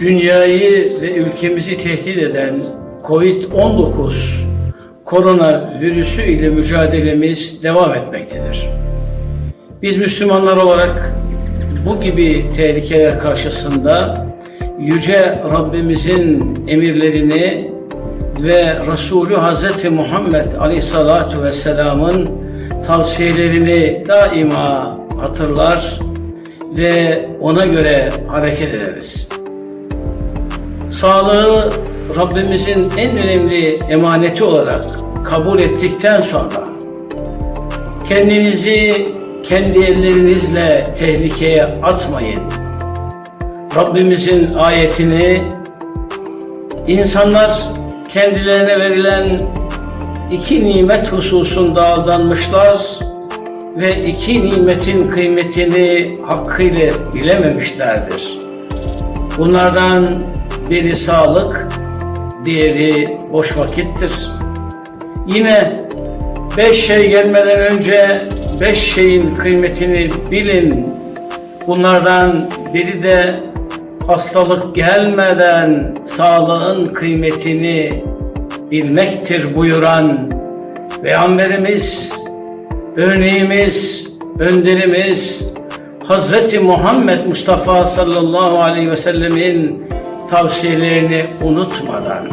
Dünyayı ve ülkemizi tehdit eden Covid-19 korona virüsü ile mücadelemiz devam etmektedir. Biz Müslümanlar olarak bu gibi tehlikeler karşısında Yüce Rabbimizin emirlerini ve Resulü Hazreti Muhammed Aleyhissalatu Vesselam'ın tavsiyelerini daima hatırlar ve ona göre hareket ederiz. Sağlığı Rabbimizin en önemli emaneti olarak kabul ettikten sonra kendinizi kendi ellerinizle tehlikeye atmayın. Rabbimizin ayetini insanlar kendilerine verilen iki nimet hususunda aldanmışlar ve iki nimetin kıymetini hakkıyla bilememişlerdir. Bunlardan biri sağlık, diğeri boş vakittir. Yine beş şey gelmeden önce beş şeyin kıymetini bilin. Bunlardan biri de hastalık gelmeden sağlığın kıymetini bilmektir buyuran Peygamberimiz, örneğimiz, önderimiz Hazreti Muhammed Mustafa sallallahu aleyhi ve sellemin tavsiyelerini unutmadan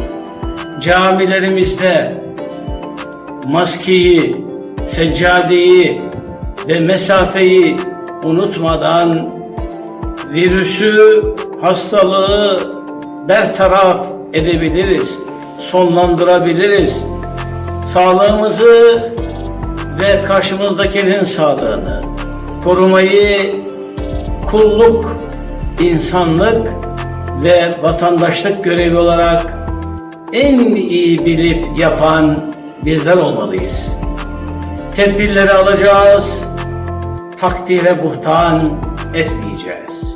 camilerimizde maskeyi, seccadeyi ve mesafeyi unutmadan virüsü, hastalığı bertaraf edebiliriz, sonlandırabiliriz. Sağlığımızı ve karşımızdakinin sağlığını korumayı kulluk, insanlık ve vatandaşlık görevi olarak en iyi bilip yapan bizler olmalıyız. Tedbirleri alacağız, takdire buhtan etmeyeceğiz.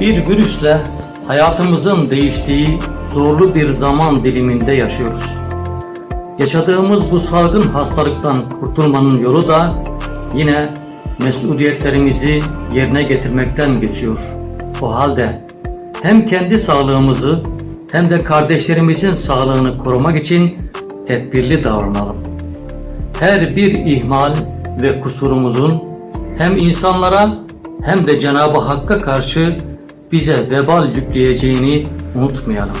Bir virüsle hayatımızın değiştiği zorlu bir zaman diliminde yaşıyoruz. Yaşadığımız bu salgın hastalıktan kurtulmanın yolu da yine mesuliyetlerimizi yerine getirmekten geçiyor. O halde hem kendi sağlığımızı hem de kardeşlerimizin sağlığını korumak için tedbirli davranalım. Her bir ihmal ve kusurumuzun hem insanlara hem de Cenab-ı Hakk'a karşı bize vebal yükleyeceğini unutmayalım.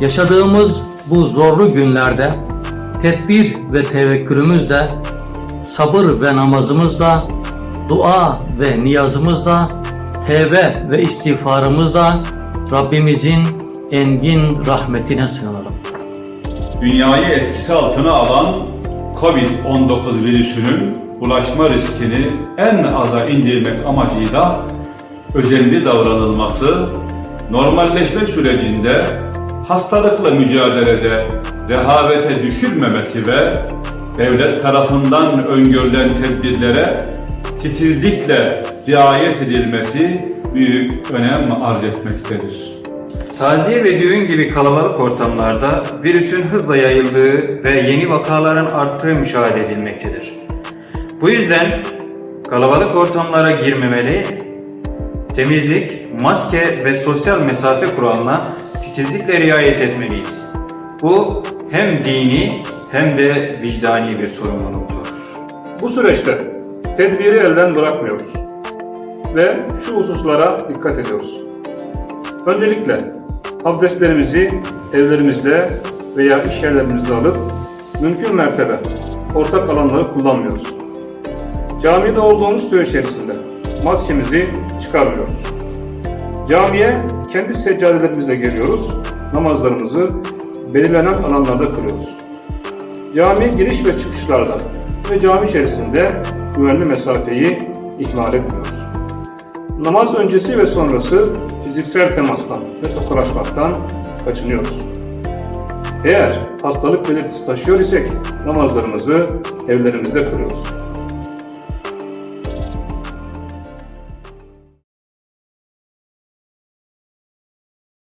Yaşadığımız bu zorlu günlerde tedbir ve tevekkülümüzle, sabır ve namazımızla, dua ve niyazımızla, tevbe ve istiğfarımızla Rabbimizin engin rahmetine sığınalım. Dünyayı etkisi altına alan Covid-19 virüsünün bulaşma riskini en aza indirmek amacıyla özenli davranılması, normalleşme sürecinde hastalıkla mücadelede rehavete düşürmemesi ve devlet tarafından öngörülen tedbirlere titizlikle riayet edilmesi büyük önem arz etmektedir. Taziye ve düğün gibi kalabalık ortamlarda virüsün hızla yayıldığı ve yeni vakaların arttığı müşahede edilmektedir. Bu yüzden kalabalık ortamlara girmemeli, temizlik, maske ve sosyal mesafe kuralına titizlikle riayet etmeliyiz. Bu hem dini hem de vicdani bir sorumluluktur. Bu süreçte tedbiri elden bırakmıyoruz ve şu hususlara dikkat ediyoruz. Öncelikle abdestlerimizi evlerimizde veya iş yerlerimizde alıp mümkün mertebe ortak alanları kullanmıyoruz. Camide olduğumuz süre içerisinde maskemizi çıkarmıyoruz. Camiye kendi seccadelerimizle geliyoruz, namazlarımızı belirlenen alanlarda kılıyoruz. Cami giriş ve çıkışlarda ve cami içerisinde güvenli mesafeyi ihmal etmiyoruz. Namaz öncesi ve sonrası fiziksel temastan ve tokalaşmaktan kaçınıyoruz. Eğer hastalık belirtisi taşıyor isek namazlarımızı evlerimizde kılıyoruz.